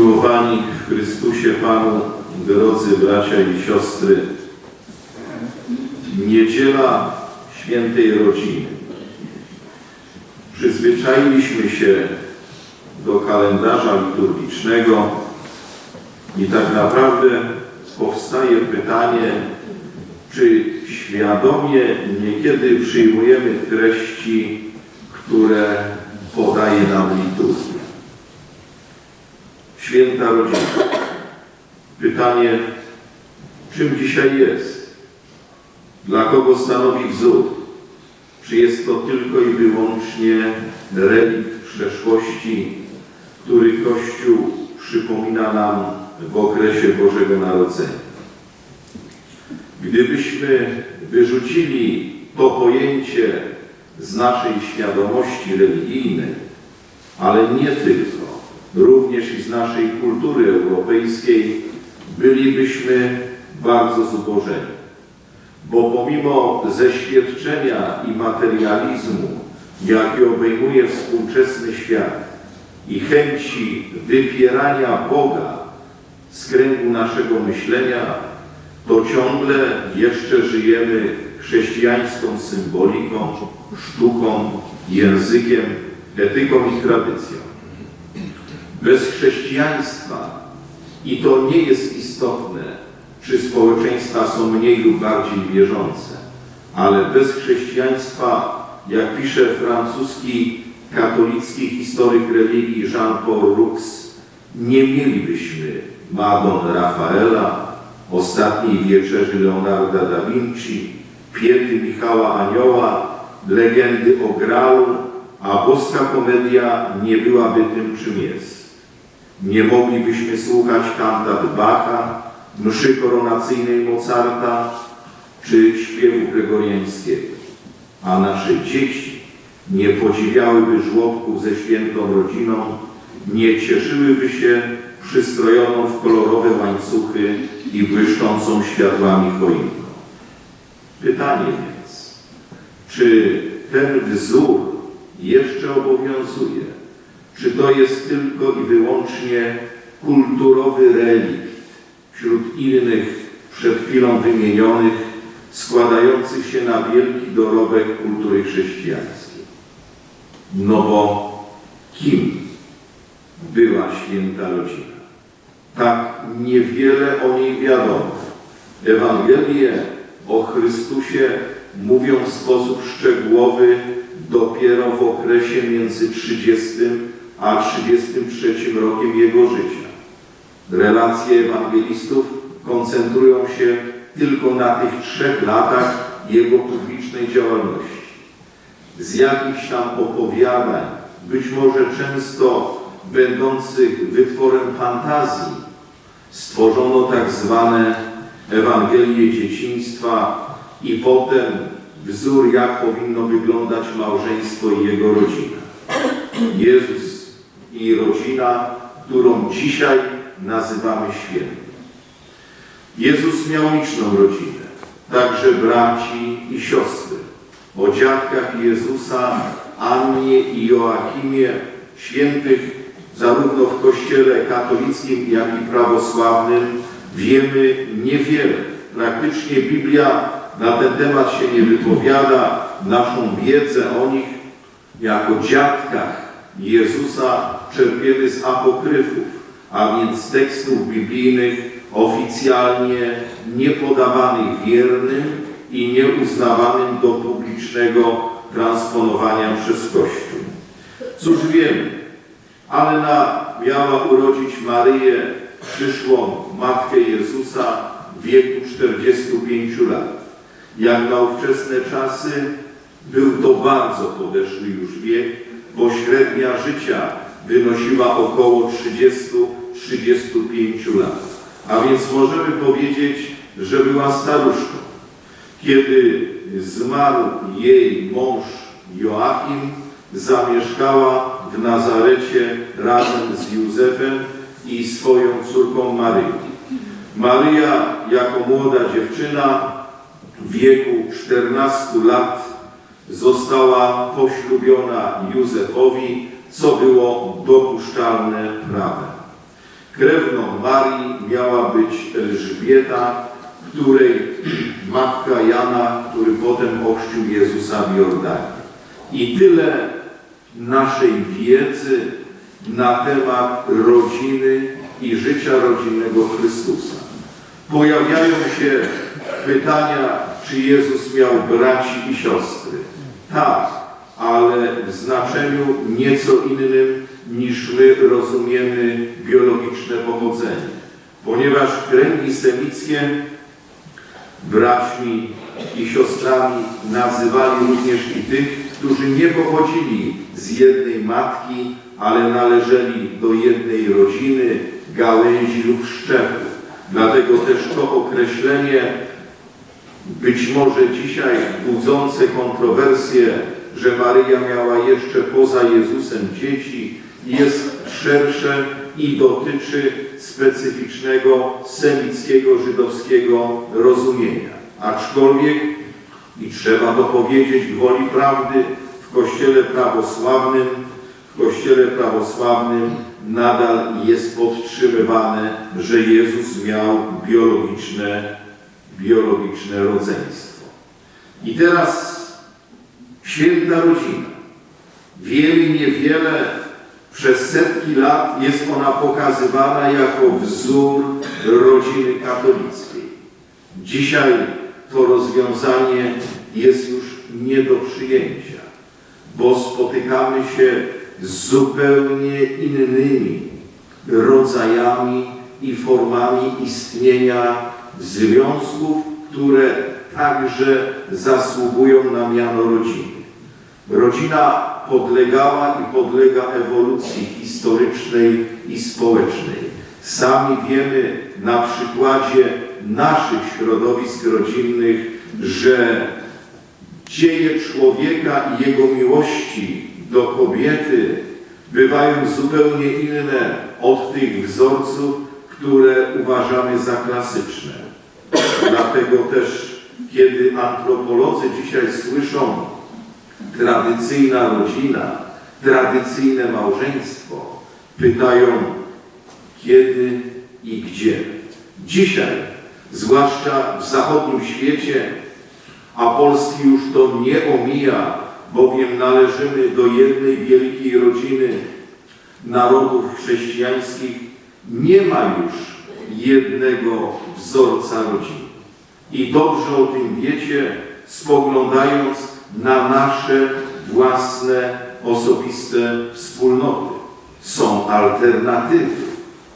Umiłowani w Chrystusie Panu, drodzy bracia i siostry, niedziela świętej rodziny. Przyzwyczailiśmy się do kalendarza liturgicznego i tak naprawdę powstaje pytanie, czy świadomie niekiedy przyjmujemy treści, które podaje nam liturgia. Święta rodzina. Pytanie, czym dzisiaj jest? Dla kogo stanowi wzór? Czy jest to tylko i wyłącznie relikt przeszłości, który Kościół przypomina nam w okresie Bożego Narodzenia? Gdybyśmy wyrzucili to pojęcie z naszej świadomości religijnej, ale nie tylko, również i z naszej kultury europejskiej, bylibyśmy bardzo zubożeni. Bo pomimo zeświadczenia i materializmu, jaki obejmuje współczesny świat i chęci wypierania Boga z kręgu naszego myślenia, to ciągle jeszcze żyjemy chrześcijańską symboliką, sztuką, językiem, etyką i tradycją. Bez chrześcijaństwa, i to nie jest istotne, czy społeczeństwa są mniej lub bardziej wierzące, ale bez chrześcijaństwa, jak pisze francuski katolicki historyk religii Jean-Paul Roux, nie mielibyśmy Madon Rafaela, Ostatniej Wieczerzy Leonarda da Vinci, Piety Michała Anioła, legendy o Gralu, a boska komedia nie byłaby tym, czym jest. Nie moglibyśmy słuchać kantat Bacha, mszy koronacyjnej Mozarta czy śpiewu gregoriańskiego, a nasze dzieci nie podziwiałyby żłobków ze świętą rodziną, nie cieszyłyby się przystrojoną w kolorowe łańcuchy i błyszczącą światłami choinką. Pytanie więc, czy ten wzór jeszcze obowiązuje? Czy to jest tylko i wyłącznie kulturowy relikt wśród innych przed chwilą wymienionych, składających się na wielki dorobek kultury chrześcijańskiej? No bo kim była święta rodzina? Tak niewiele o niej wiadomo. Ewangelie o Chrystusie mówią w sposób szczegółowy dopiero w okresie między 30 a 33 rokiem Jego życia. Relacje ewangelistów koncentrują się tylko na tych trzech latach Jego publicznej działalności. Z jakichś tam opowiadań, być może często będących wytworem fantazji, stworzono tak zwane Ewangelie dzieciństwa i potem wzór, jak powinno wyglądać małżeństwo i jego rodzina. Jezus i rodzina, którą dzisiaj nazywamy świętą. Jezus miał liczną rodzinę, także braci i siostry. O dziadkach Jezusa, Annie i Joachimie, świętych zarówno w kościele katolickim, jak i prawosławnym, wiemy niewiele. Praktycznie Biblia na ten temat się nie wypowiada. Naszą wiedzę o nich jako dziadkach Jezusa czerpiemy z apokryfów, a więc z tekstów biblijnych oficjalnie niepodawanych wiernym i nieuznawanym do publicznego transponowania przez Kościół. Cóż wiemy? Anna miała urodzić Maryję, przyszłą Matkę Jezusa w wieku 45 lat. Jak na ówczesne czasy był to bardzo podeszły już wiek, bo średnia życia wynosiła około 30-35 lat. A więc możemy powiedzieć, że była staruszką. Kiedy zmarł jej mąż Joachim, zamieszkała w Nazarecie razem z Józefem i swoją córką Maryją. Maryja jako młoda dziewczyna w wieku 14 lat została poślubiona Józefowi, co było dopuszczalne prawem. Krewną Marii miała być Elżbieta, której matka Jana, który potem ochrzcił Jezusa w Jordanie. I tyle naszej wiedzy na temat rodziny i życia rodzinnego Chrystusa. Pojawiają się pytania, czy Jezus miał braci i siostry. Tak, ale w znaczeniu nieco innym niż my rozumiemy biologiczne pochodzenie. Ponieważ kręgi semickie braćmi i siostrami nazywali również i tych, którzy nie pochodzili z jednej matki, ale należeli do jednej rodziny, gałęzi lub szczepu. Dlatego też to określenie, być może dzisiaj budzące kontrowersje, że Maryja miała jeszcze poza Jezusem dzieci, jest szersze i dotyczy specyficznego semickiego, żydowskiego rozumienia. Aczkolwiek, i trzeba to powiedzieć gwoli prawdy, w Kościele prawosławnym, w Kościele prawosławnym nadal jest podtrzymywane, że Jezus miał biologiczne, biologiczne rodzeństwo. I teraz święta rodzina. Wiele niewiele przez setki lat jest ona pokazywana jako wzór rodziny katolickiej. Dzisiaj to rozwiązanie jest już nie do przyjęcia, bo spotykamy się z zupełnie innymi rodzajami i formami istnienia związków, które także zasługują na miano rodziny. Rodzina podlegała i podlega ewolucji historycznej i społecznej. Sami wiemy na przykładzie naszych środowisk rodzinnych, że dzieje człowieka i jego miłości do kobiety bywają zupełnie inne od tych wzorców, które uważamy za klasyczne. Dlatego też, kiedy antropolodzy dzisiaj słyszą tradycyjna rodzina, tradycyjne małżeństwo, pytają kiedy i gdzie. Dzisiaj, zwłaszcza w zachodnim świecie, a Polski już to nie omija, bowiem należymy do jednej wielkiej rodziny narodów chrześcijańskich, nie ma już jednego wzorca rodziny. I dobrze o tym wiecie, spoglądając na nasze własne, osobiste wspólnoty. Są alternatywy.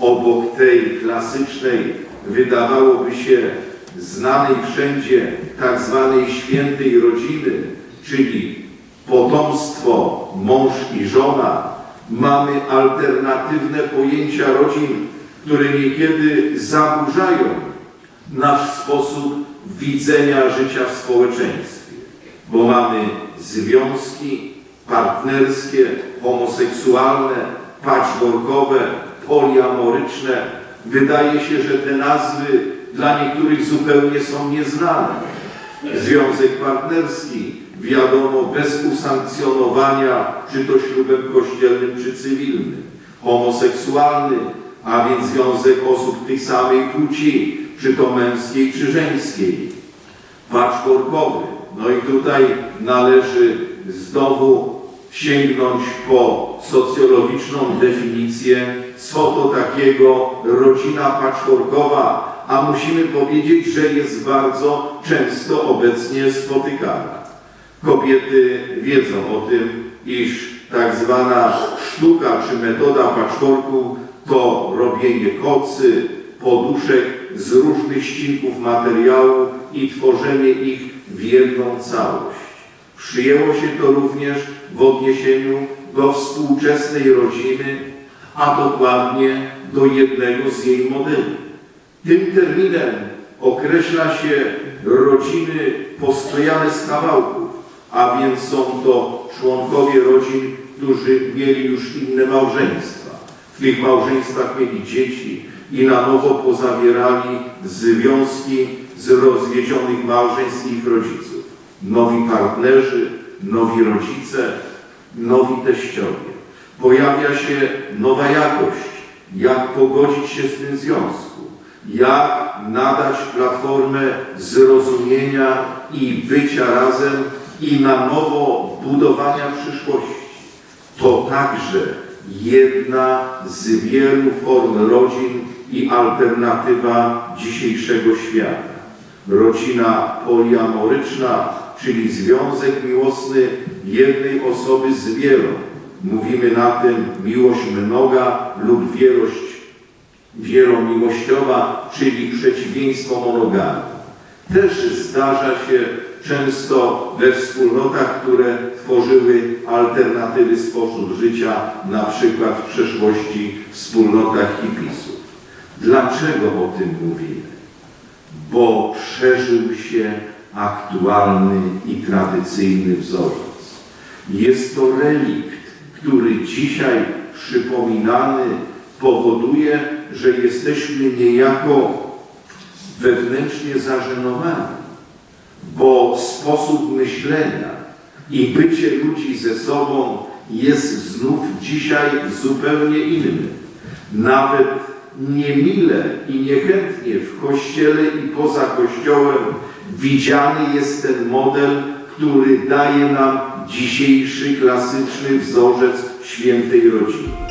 Obok tej klasycznej, wydawałoby się znanej wszędzie tak zwanej świętej rodziny, czyli potomstwo, mąż i żona, mamy alternatywne pojęcia rodzin, które niekiedy zaburzają nasz sposób widzenia życia w społeczeństwie, bo mamy związki partnerskie, homoseksualne, patchworkowe, poliamoryczne. Wydaje się, że te nazwy dla niektórych zupełnie są nieznane. Związek partnerski, wiadomo, bez usankcjonowania, czy to ślubem kościelnym, czy cywilnym. Homoseksualny, a więc związek osób tej samej płci, czy to męskiej, czy żeńskiej. Patchworkowy. No i tutaj należy znowu sięgnąć po socjologiczną definicję, co to takiego rodzina patchworkowa, a musimy powiedzieć, że jest bardzo często obecnie spotykana. Kobiety wiedzą o tym, iż tak zwana sztuka czy metoda patchworku to robienie kocy, poduszek z różnych ścinków materiału i tworzenie ich w jedną całość. Przyjęło się to również w odniesieniu do współczesnej rodziny, a dokładnie do jednego z jej modeli. Tym terminem określa się rodziny postojane z kawałków, a więc są to członkowie rodzin, którzy mieli już inne małżeństwa. W tych małżeństwach mieli dzieci i na nowo pozawierali związki z rozwiedzionych małżeństw ich rodziców. Nowi partnerzy, nowi rodzice, nowi teściowie. Pojawia się nowa jakość jak pogodzić się z tym związku, jak nadać platformę zrozumienia i bycia razem i na nowo budowania przyszłości. To także jedna z wielu form rodzin i alternatywa dzisiejszego świata. Rodzina poliamoryczna, czyli związek miłosny jednej osoby z wielą. Mówimy na tym miłość mnoga lub wielość wielomiłościowa, czyli przeciwieństwo monogamy. Też zdarza się często we wspólnotach, które tworzyły alternatywy sposób życia, na przykład w przeszłości wspólnotach hipisów. Dlaczego o tym mówimy? Bo przeżył się aktualny i tradycyjny wzorzec. Jest to relikt, który dzisiaj przypominany powoduje, że jesteśmy niejako wewnętrznie zażenowani, bo sposób myślenia i bycie ludzi ze sobą jest znów dzisiaj zupełnie inny. Nawet niemile i niechętnie w kościele i poza kościołem widziany jest ten model, który daje nam dzisiejszy klasyczny wzorzec świętej rodziny.